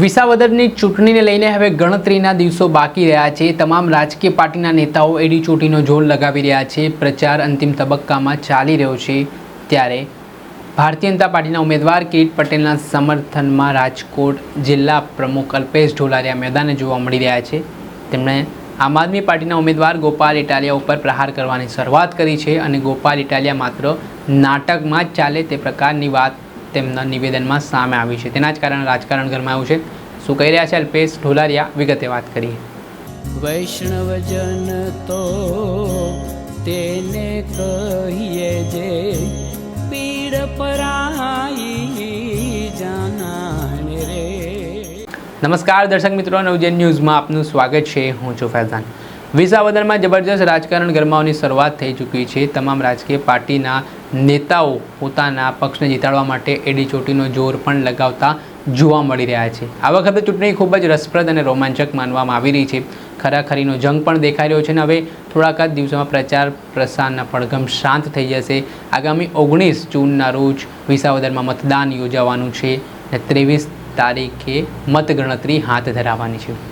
વિસાવદરની ચૂંટણીને લઈને હવે ગણતરીના દિવસો બાકી રહ્યા છે. તમામ રાજકીય પાર્ટીના નેતાઓ એડી ચોટીનો જોર લગાવી રહ્યા છે. પ્રચાર અંતિમ તબક્કામાં ચાલી રહ્યો છે. ત્યારે ભારતીય જનતા પાર્ટીના ઉમેદવાર કિરીટ પટેલના સમર્થનમાં રાજકોટ જિલ્લા પ્રમુખ અલ્પેશ ઢોલારિયા મેદાને જોવા મળી રહ્યા છે. તેમણે આમ આદમી પાર્ટીના ઉમેદવાર ગોપાલ ઇટાલિયા ઉપર પ્રહાર કરવાની શરૂઆત કરી છે અને ગોપાલ ઇટાલિયા માત્ર નાટકમાં જ ચાલે તે પ્રકારની વાત તેમના નિવેદનમાં સામે આવ્યું છે. તેના જ કારણે રાજકારણ ગરમાયું છે. શું કહી રહ્યા છે અલ્પેશ ઢોલારિયા? વિગતે વાત કરીએ. વૈષ્ણવજન તો તેને કહીએ જે પીડ પરાઈ જાનાને રે. નમસ્કાર દર્શક મિત્રો નવજન ન્યૂઝમાં આપનું સ્વાગત છે. હું છું ફૈઝાન. વિસાવદરમાં જબરજસ્ત રાજકારણ ગરમાવાની શરૂઆત થઈ ચૂકી છે. તમામ રાજકીય પાર્ટીના નેતાઓ પોતાના પક્ષને જીતાડવા માટે એડી ચોટીનો જોર પણ લગાવતા જોવા મળી રહ્યા છે. આ વખતે ચૂંટણી ખૂબ જ રસપ્રદ અને રોમાંચક માનવામાં આવી રહી છે. ખરાખરીનો જંગ પણ દેખાઈ રહ્યો છે અને હવે થોડાક જ દિવસોમાં પ્રચાર પ્રસારના પડઘમ શાંત થઈ જશે. આગામી ઓગણીસ જૂનના રોજ વિસાવદરમાં મતદાન યોજાવાનું છે અને ત્રેવીસ તારીખે મતગણતરી હાથ ધરાવવાની છે.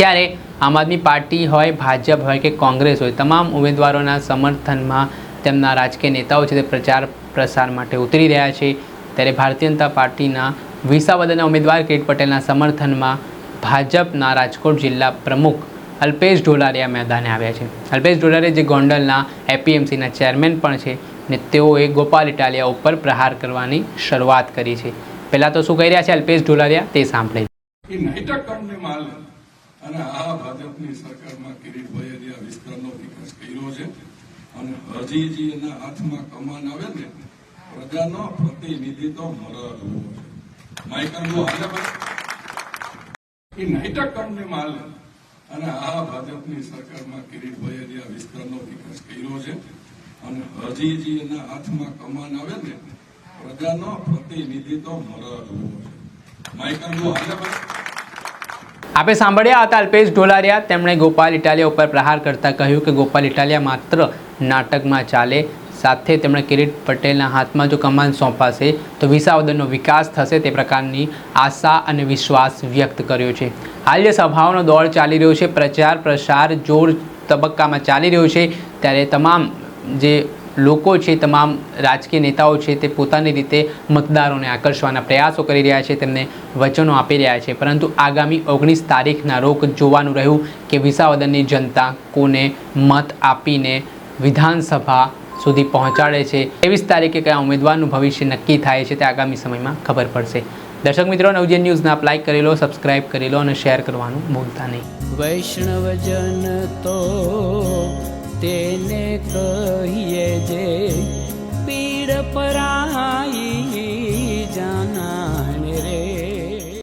ત્યારે આમ આદમી પાર્ટી હોય, ભાજપ હોય કે કોંગ્રેસ હોય, તમામ ઉમેદવારોના સમર્થનમાં તેમના રાજકીય નેતાઓ છે તે પ્રચાર પ્રસાર માટે ઉતરી રહ્યા છે. ત્યારે ભારતીય જનતા પાર્ટીના વિસાવદરના ઉમેદવાર કિરીટ પટેલના સમર્થનમાં ભાજપના રાજકોટ જિલ્લા પ્રમુખ અલ્પેશ ઢોલારિયા મેદાને આવ્યા છે. અલ્પેશ ઢોલારિયા જે ગોંડલના એપીએમસીના ચેરમેન પણ છે ને તેઓએ ગોપાલ ઇટાલિયા ઉપર પ્રહાર કરવાની શરૂઆત કરી છે. પહેલાં તો શું કહી રહ્યા છે અલ્પેશ ઢોલારિયા? તે સાંભળે અને આ ભાજપની સરકારમાં કિરીટભાઈએ જે આ વિસ્તારનો વિકાસ કર્યો છે. અને હજી એના હાથમાં કમાન આવે ને, પ્રજાનો પ્રતિનિધિ તો મરદ છે માઇકલ નો હાલે માલ. અને આ ભાજપની સરકારમાં કિરીટભાઈએ જે આ વિસ્તારનો વિકાસ કર્યો છે. અને હજી એના હાથમાં કમાન આવે ને, પ્રજાનો પ્રતિનિધિ તો મરદ છે માઇકલ નો હાલે ભાઈ. આપે સાંભળ્યા હતા અલ્પેશ ઢોલારિયા. તેમણે ગોપાલ ઇટાલિયા ઉપર પ્રહાર કરતા કહ્યું કે ગોપાલ ઇટાલિયા માત્ર નાટકમાં ચાલે, સાથે તેમણે કિરીટ પટેલના હાથમાં જો કમાન સોંપાશે, તો વિસાવદરનો વિકાસ થશે તે પ્રકારની આશા અને વિશ્વાસ વ્યક્ત કર્યો છે. હાલ જે સભાઓનો દોર ચાલી રહ્યો છે પ્રચાર પ્રસાર જોર તબક્કામાં ચાલી રહ્યો છે, ત્યારે તમામ જે લોકો છે, તમામ રાજકીય નેતાઓ છે, તે પોતાની રીતે મતદારોને આકર્ષવાના પ્રયાસો કરી રહ્યા છે, તેમને વચનો આપી રહ્યા છે. પરંતુ આગામી ઓગણીસ તારીખના રોક જોવાનું રહ્યું કે વિસાવદનની જનતા કોને મત આપીને વિધાનસભા સુધી પહોંચાડે છે. ત્રેવીસ તારીખે કયા ઉમેદવારનું ભવિષ્ય નક્કી થાય છે તે આગામી સમયમાં ખબર પડશે. દર્શક મિત્રો નવજન ન્યૂઝને આપ લાઇક કરી લો, સબસ્ક્રાઇબ કરી લો અને શેર કરવાનું ભૂલતા નહીં. વૈષ્ણવજન તો તેને કહીએ જે